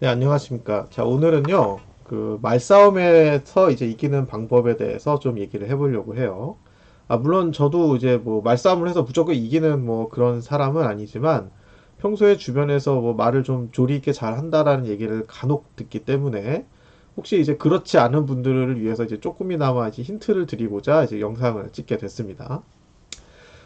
네, 안녕하십니까. 자, 오늘은요, 그, 말싸움에서 이제 이기는 방법에 대해서 좀 얘기를 해보려고 해요. 아, 물론 저도 이제 뭐, 말싸움을 해서 무조건 이기는 뭐 그런 사람은 아니지만, 평소에 주변에서 뭐 말을 좀 조리 있게 잘 한다라는 얘기를 간혹 듣기 때문에, 혹시 이제 그렇지 않은 분들을 위해서 이제 조금이나마 이제 힌트를 드리고자 이제 영상을 찍게 됐습니다.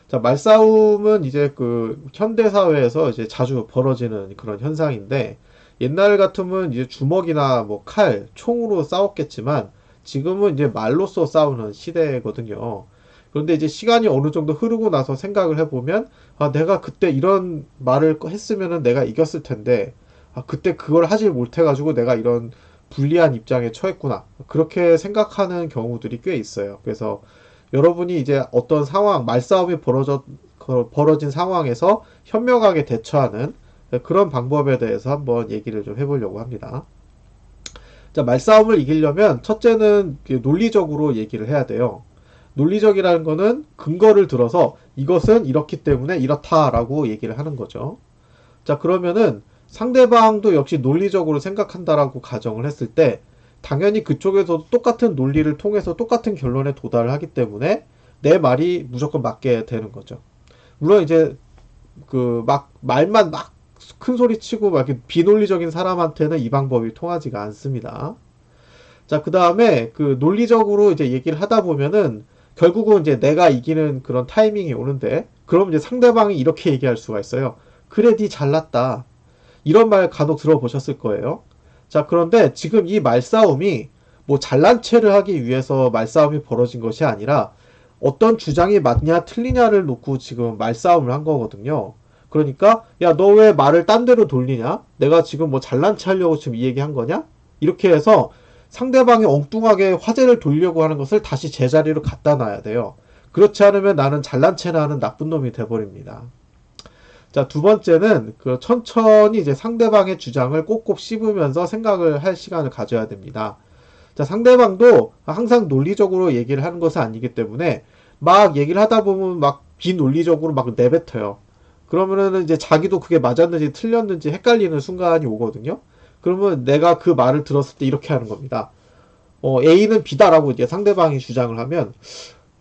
자, 말싸움은 이제 그 현대 사회에서 이제 자주 벌어지는 그런 현상인데, 옛날 같으면 이제 주먹이나 뭐 칼, 총으로 싸웠겠지만 지금은 이제 말로써 싸우는 시대거든요. 그런데 이제 시간이 어느 정도 흐르고 나서 생각을 해보면 아, 내가 그때 이런 말을 했으면은 내가 이겼을 텐데 아, 그때 그걸 하질 못해가지고 내가 이런 불리한 입장에 처했구나. 그렇게 생각하는 경우들이 꽤 있어요. 그래서 여러분이 이제 어떤 상황, 말싸움이 벌어져, 벌어진 상황에서 현명하게 대처하는 그런 방법에 대해서 한번 얘기를 좀 해보려고 합니다. 자, 말싸움을 이기려면 첫째는 그 논리적으로 얘기를 해야 돼요. 논리적이라는 거는 근거를 들어서 이것은 이렇기 때문에 이렇다라고 얘기를 하는 거죠. 자, 그러면은 상대방도 역시 논리적으로 생각한다라고 가정을 했을 때 당연히 그쪽에서도 똑같은 논리를 통해서 똑같은 결론에 도달을 하기 때문에 내 말이 무조건 맞게 되는 거죠. 물론 이제 그 막 말만 막 큰 소리 치고 막 비논리적인 사람한테는 이 방법이 통하지가 않습니다. 자, 그 다음에 그 논리적으로 이제 얘기를 하다 보면은 결국은 이제 내가 이기는 그런 타이밍이 오는데 그럼 이제 상대방이 이렇게 얘기할 수가 있어요. 그래, 니 잘났다. 이런 말 간혹 들어보셨을 거예요. 자, 그런데 지금 이 말싸움이 뭐 잘난 체를 하기 위해서 말싸움이 벌어진 것이 아니라 어떤 주장이 맞냐 틀리냐를 놓고 지금 말싸움을 한 거거든요. 그러니까 야 너 왜 말을 딴 데로 돌리냐? 내가 지금 뭐 잘난 체 하려고 지금 이 얘기 한 거냐? 이렇게 해서 상대방이 엉뚱하게 화제를 돌려고 하는 것을 다시 제자리로 갖다 놔야 돼요. 그렇지 않으면 나는 잘난 체나 하는 나쁜 놈이 돼버립니다. 자, 두 번째는 그 천천히 이제 상대방의 주장을 꼭꼭 씹으면서 생각을 할 시간을 가져야 됩니다. 자, 상대방도 항상 논리적으로 얘기를 하는 것은 아니기 때문에 막 얘기를 하다 보면 막 비논리적으로 막 내뱉어요. 그러면은 이제 자기도 그게 맞았는지 틀렸는지 헷갈리는 순간이 오거든요. 그러면 내가 그 말을 들었을 때 이렇게 하는 겁니다. 어, A는 B다라고 이제 상대방이 주장을 하면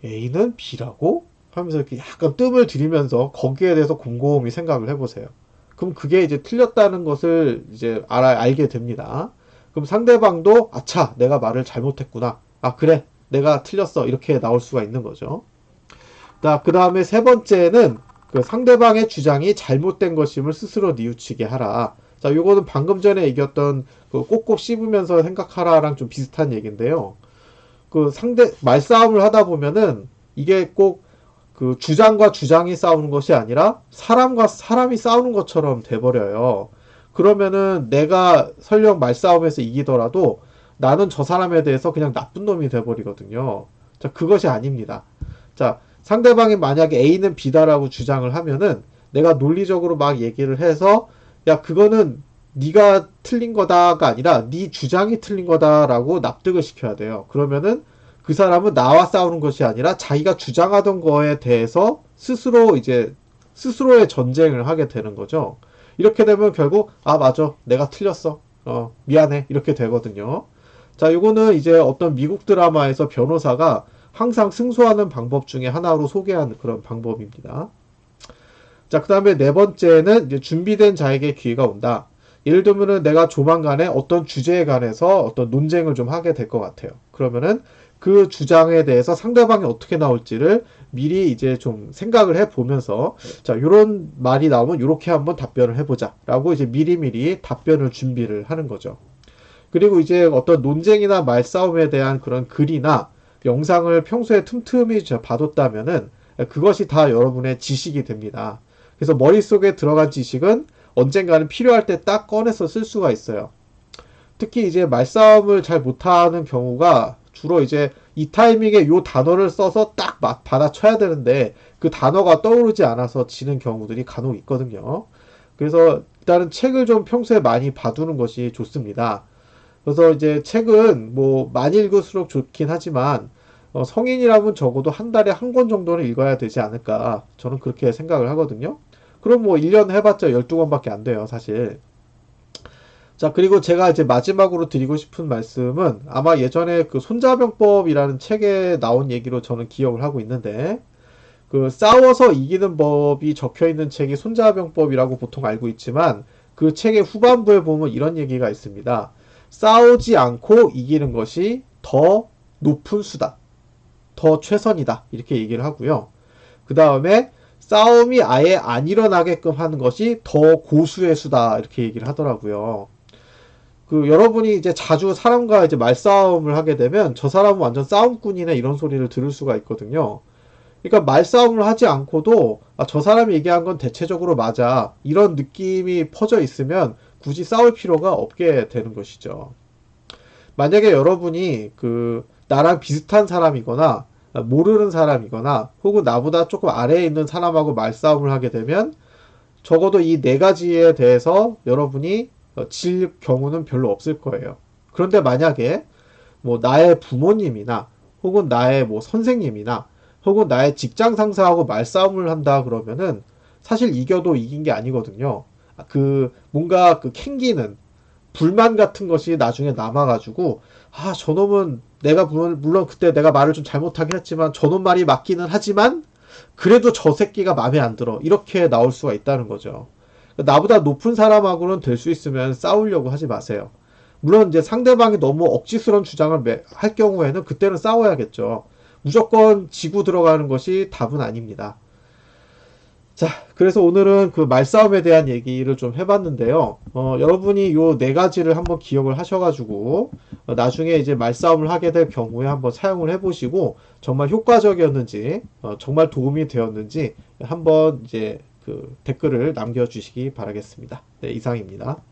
A는 B라고? 하면서 이렇게 약간 뜸을 들이면서 거기에 대해서 곰곰이 생각을 해보세요. 그럼 그게 이제 틀렸다는 것을 이제 알아, 알게 됩니다. 그럼 상대방도 아차, 내가 말을 잘못했구나. 아, 그래. 내가 틀렸어. 이렇게 나올 수가 있는 거죠. 자, 그 다음에 세 번째는 그 상대방의 주장이 잘못된 것임을 스스로 뉘우치게 하라. 자, 요거는 방금 전에 얘기했던 그 꼭꼭 씹으면서 생각하라랑 좀 비슷한 얘기인데요. 그 상대 말싸움을 하다 보면은 이게 꼭 그 주장과 주장이 싸우는 것이 아니라 사람과 사람이 싸우는 것처럼 돼버려요. 그러면은 내가 설령 말싸움에서 이기더라도 나는 저 사람에 대해서 그냥 나쁜 놈이 돼버리거든요. 자, 그것이 아닙니다. 자, 상대방이 만약에 A는 B다라고 주장을 하면은 내가 논리적으로 막 얘기를 해서 야 그거는 네가 틀린 거다가 아니라 네 주장이 틀린 거다라고 납득을 시켜야 돼요. 그러면은 그 사람은 나와 싸우는 것이 아니라 자기가 주장하던 거에 대해서 스스로 이제 스스로의 전쟁을 하게 되는 거죠. 이렇게 되면 결국 아 맞아 내가 틀렸어 어 미안해 이렇게 되거든요. 자 이거는 이제 어떤 미국 드라마에서 변호사가 항상 승소하는 방법 중에 하나로 소개하는 그런 방법입니다. 자, 그 다음에 네 번째는 이제 준비된 자에게 기회가 온다. 예를 들면은 내가 조만간에 어떤 주제에 관해서 어떤 논쟁을 좀 하게 될 것 같아요. 그러면은 그 주장에 대해서 상대방이 어떻게 나올지를 미리 이제 좀 생각을 해 보면서 자, 요런 말이 나오면 요렇게 한번 답변을 해 보자. 라고 이제 미리미리 답변을 준비를 하는 거죠. 그리고 이제 어떤 논쟁이나 말싸움에 대한 그런 글이나 영상을 평소에 틈틈이 봐뒀다면은 그것이 다 여러분의 지식이 됩니다. 그래서 머릿속에 들어간 지식은 언젠가는 필요할 때 딱 꺼내서 쓸 수가 있어요. 특히 이제 말싸움을 잘 못하는 경우가 주로 이제 이 타이밍에 요 단어를 써서 딱 받아쳐야 되는데 그 단어가 떠오르지 않아서 지는 경우들이 간혹 있거든요. 그래서 일단은 책을 좀 평소에 많이 봐두는 것이 좋습니다. 그래서 이제 책은 뭐 많이 읽을수록 좋긴 하지만 어, 성인이라면 적어도 한 달에 한 권 정도는 읽어야 되지 않을까 저는 그렇게 생각을 하거든요. 그럼 뭐 1년 해봤자 12권밖에 안 돼요 사실. 자, 그리고 제가 이제 마지막으로 드리고 싶은 말씀은 아마 예전에 그 손자병법이라는 책에 나온 얘기로 저는 기억을 하고 있는데 그 싸워서 이기는 법이 적혀 있는 책이 손자병법이라고 보통 알고 있지만 그 책의 후반부에 보면 이런 얘기가 있습니다. 싸우지 않고 이기는 것이 더 높은 수다. 더 최선이다. 이렇게 얘기를 하고요. 그 다음에 싸움이 아예 안 일어나게끔 하는 것이 더 고수의 수다. 이렇게 얘기를 하더라고요. 그 여러분이 이제 자주 사람과 이제 말싸움을 하게 되면 저 사람은 완전 싸움꾼이네 이런 소리를 들을 수가 있거든요. 그러니까 말싸움을 하지 않고도 아, 저 사람이 얘기한 건 대체적으로 맞아 이런 느낌이 퍼져 있으면 굳이 싸울 필요가 없게 되는 것이죠. 만약에 여러분이 그 나랑 비슷한 사람이거나 모르는 사람이거나 혹은 나보다 조금 아래에 있는 사람하고 말싸움을 하게 되면 적어도 이 네 가지에 대해서 여러분이 질 경우는 별로 없을 거예요. 그런데 만약에 뭐 나의 부모님이나 혹은 나의 뭐 선생님이나 혹은 나의 직장 상사하고 말싸움을 한다 그러면은 사실 이겨도 이긴 게 아니거든요. 그 뭔가 그 캥기는 불만 같은 것이 나중에 남아가지고 아 저놈은 내가 물론, 물론 그때 내가 말을 좀 잘못하긴 했지만 저놈 말이 맞기는 하지만 그래도 저 새끼가 마음에 안 들어 이렇게 나올 수가 있다는 거죠. 나보다 높은 사람하고는 될 수 있으면 싸우려고 하지 마세요. 물론 이제 상대방이 너무 억지스러운 주장을 할 경우에는 그때는 싸워야겠죠. 무조건 지고 들어가는 것이 답은 아닙니다. 자, 그래서 오늘은 그 말싸움에 대한 얘기를 좀 해봤는데요. 어, 여러분이 요 네 가지를 한번 기억을 하셔가지고, 어, 나중에 이제 말싸움을 하게 될 경우에 한번 사용을 해보시고, 정말 효과적이었는지, 어, 정말 도움이 되었는지, 한번 이제 그 댓글을 남겨주시기 바라겠습니다. 네, 이상입니다.